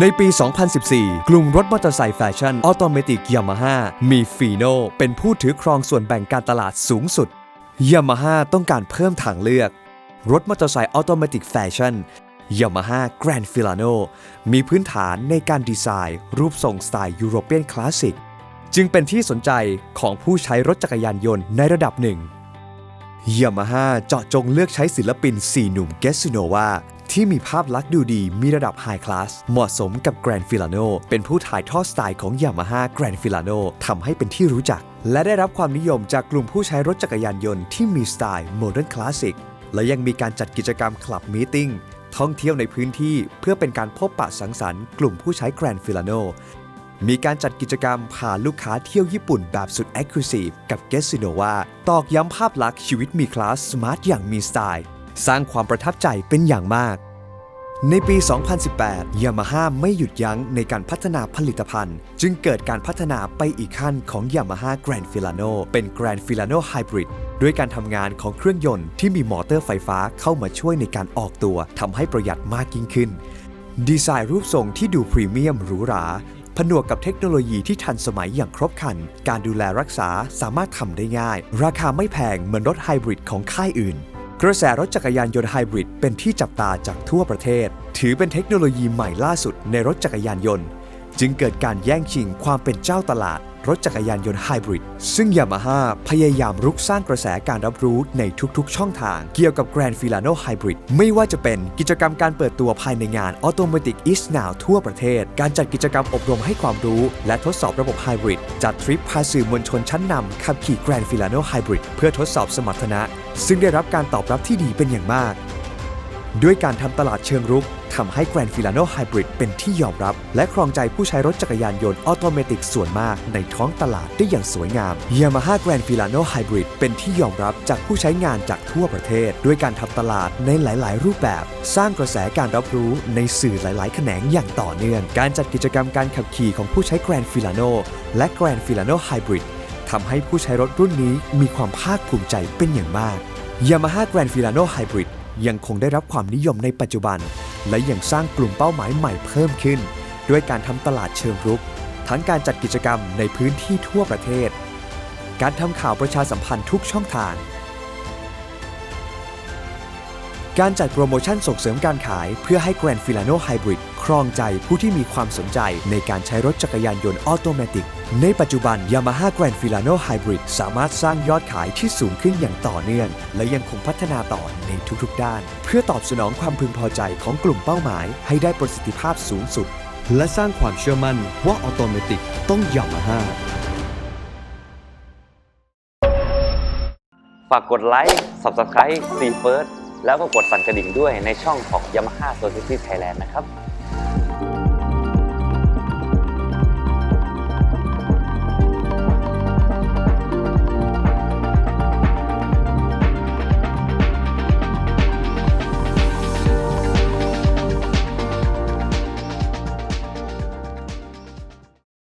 ในปี 2014 กลุ่มรถมอเตอร์ไซค์แฟชั่นออโตเมติกยามาฮ่ามีฟีโนเป็นผู้ถือครองส่วนแบ่งการตลาดสูงสุดยามาฮ่าต้องการเพิ่มทางเลือก รถมอเตอร์ไซค์ออโตเมติกแฟชั่นยามาฮ่าแกรนฟิลาโนมีพื้นฐานในการดีไซน์ รูปทรงสไตล์ยุโรเปียนคลาสสิกจึงเป็นที่สนใจของผู้ใช้รถจักรยานยนต์ในระดับหนึ่งยามาฮ่าเจาะจงเลือกใช้ศิลปิน 4 หนุ่มเกสโนวา ที่มีภาพลักษณ์ดูดีมีระดับไฮคลาสเหมาะสมกับแกรนฟิลาโนเป็นผู้ถ่ายทอดสไตล์ของยามาฮ่าแกรนฟิลาโนทำให้เป็นที่รู้จัก และได้รับความนิยมจากกลุ่มผู้ใช้รถจักรยานยนต์ที่มีสไตล์โมเดิร์นคลาสสิกและยังมีการจัดกิจกรรมคลับมีติ้งท่องเที่ยวในพื้นที่เพื่อเป็นการพบปะสังสรรค์กลุ่มผู้ใช้แกรนฟิลาโนมีการจัดกิจกรรมพาลูกค้าเที่ยวญี่ปุ่นแบบสุด e x c l u s i v e กับ g e s ิโนวาตอกย้ำภาพลักษณ์ชีวิตมีคลาสสมาร์ทอย่างมีสไตล์ สร้างความประทับใจเป็นอย่างมาก ในปี 2018 Yamaha ไม่หยุดยั้งในการพัฒนาผลิตภัณฑ์ จึงเกิดการพัฒนาไปอีกขั้นของ Yamaha Grand Filano เป็น Grand Filano Hybrid ด้วยการทำงานของเครื่องยนต์ที่มีมอเตอร์ไฟฟ้าเข้ามาช่วยในการออกตัวทำให้ประหยัดมากยิ่งขึ้น ดีไซน์รูปทรงที่ดูพรีเมียมหรูหราผนวกกับเทคโนโลยีที่ทันสมัยอย่างครบครัน การดูแลรักษาสามารถทำได้ง่าย ราคาไม่แพงเหมือนรถไฮบริดของค่ายอื่น กระแสรถจักรยานยนต์ไฮบริดเป็นที่จับตาจากทั่วประเทศ ถือเป็นเทคโนโลยีใหม่ล่าสุดในรถจักรยานยนต์ จึงเกิดการแย่งชิงความเป็นเจ้าตลาด รถจักรยานยนต์ไฮบริดซึ่งยามาฮ่าพยายามรุกสร้างกระแสการรับรู้ในทุกๆ ช่องทาง เกี่ยวกับ Grand Filano Hybrid ไม่ว่าจะเป็นกิจกรรมการเปิดตัวภายในงาน Automatic is Now ทั่วประเทศ การจัดกิจกรรมอบรมให้ความรู้ และทดสอบระบบไฮบริดจัดทริปพาสื่อมวลชนชั้นนำขับขี่ Grand Filano Hybrid เพื่อทดสอบสมรรถนะ ซึ่งได้รับการตอบรับที่ดีเป็นอย่างมาก ด้วยการทำตลาดเชิงรุกทำให้ Grand Filano Hybrid เป็นที่ยอมรับ และครองใจผู้ใช้รถจักรยานยนต์ออโตเมติกส่วนมากในท้องตลาดได้อย่างสวยงาม Yamaha Grand Filano Hybrid เป็นที่ยอมรับจากผู้ใช้งานจากทั่วประเทศ ด้วยการทำตลาดในหลาย ๆ รูปแบบ สร้างกระแสการรับรู้ในสื่อหลาย ๆ แขนงอย่างต่อเนื่อง การจัดกิจกรรมการขับขี่ของผู้ใช้ Grand Filano และ Grand Filano Hybrid ทำให้ผู้ใช้รถรุ่นนี้มีความภาคภูมิใจเป็นอย่างมาก Yamaha Grand Filano Hybrid ยังคงได้รับความนิยมในปัจจุบัน และยังสร้างกลุ่มเป้าหมายใหม่เพิ่มขึ้น ด้วยการทำตลาดเชิงรุก ทั้งการจัดกิจกรรมในพื้นที่ทั่วประเทศ การทำข่าวประชาสัมพันธ์ทุกช่องทาง การจัดโปรโมชั่นส่งเสริมการขายเพื่อให้แกรนฟิลาโนไฮบริด ครองใจผู้ที่มีความสนใจในการใช้รถจักรยานยนต์ออโตเมติก ในปัจจุบัน Yamaha Grand Filano Hybrid สามารถสร้างยอดขายที่สูงขึ้นอย่างต่อเนื่อง และยังคงพัฒนาต่อในทุกๆด้าน เพื่อตอบสนองความพึงพอใจของกลุ่มเป้าหมาย ให้ได้ประสิทธิภาพสูงสุด และสร้างความเชื่อมั่นว่าออโตเมติกต้อง Yamaha ฝากกดไลค์ Subscribe ซีเฟิร์สแล้วก็กดสั่นกระดิ่งด้วยในช่องของ Yamaha Society Thailand นะครับ